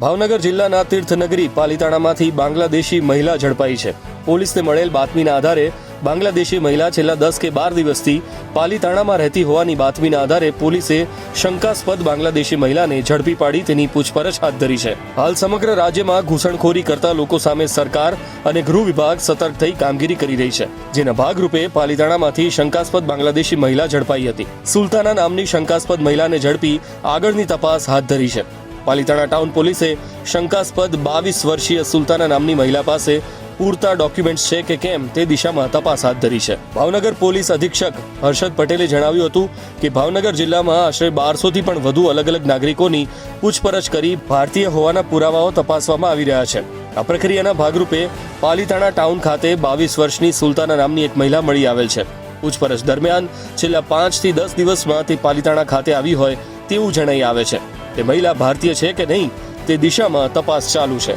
ભાવનગર જિલ્લાના તીર્થનગરી પાલિતાણામાંથી બાંગ્લાદેશી મહિલા ઝડપાઈ છે. પોલીસને મળેલ બાતમીના આધારે બાંગ્લાદેશી મહિલા છેલ્લા દસ કે બાર દિવસથી પાલિતાણામાં રહેતી હોવાની બાતમીના આધારે પોલીસે શંકાસ્પદ બાંગ્લાદેશી મહિલાને ઝડપી પાડી તેની પૂછપરછ હાથ ધરી છે. હાલ સમગ્ર રાજ્યમાં ઘૂસણખોરી કરતા લોકો સામે સરકાર અને ગૃહ વિભાગ સતર્ક થઈ કામગીરી કરી રહી છે, જેના ભાગરૂપે પાલિતાણામાંથી શંકાસ્પદ બાંગ્લાદેશી મહિલા ઝડપાઈ હતી. સુલતાના નામની શંકાસ્પદ મહિલાને ઝડપી આગળની તપાસ હાથ ધરી છે. પાલિતાણા ટાઉન પોલીસે શંકાસ્પદ બાવીસ વર્ષીય સુલતાના નામની મહિલા પાસે પૂરતા ડોક્યુમેન્ટ્સ છે કે કેમ તે દિશામાં તપાસ હાથ ધરી છે. ભાવનગર પોલીસ અધિક્ષક હર્ષદ પટેલે જણાવ્યું હતું કે ભાવનગર જિલ્લામાં આશરે બારસોથી પણ વધુ અલગ અલગ નાગરિકોની પૂછપરછ કરી ભારતીય હોવાના પુરાવાઓ તપાસવામાં આવી રહ્યા છે. આ પ્રક્રિયાના ભાગરૂપે પાલિતાણા ટાઉન ખાતે બાવીસ વર્ષની સુલતાના નામની એક મહિલા મળી આવેલ છે. પૂછપરછ દરમિયાન છેલ્લા પાંચથી દસ દિવસમાં તે પાલિતાણા ખાતે આવી હોય તેવું જણાઈ આવે છે. તે મહિલા ભારતીય છે કે નહીં તે દિશામાં તપાસ ચાલુ છે.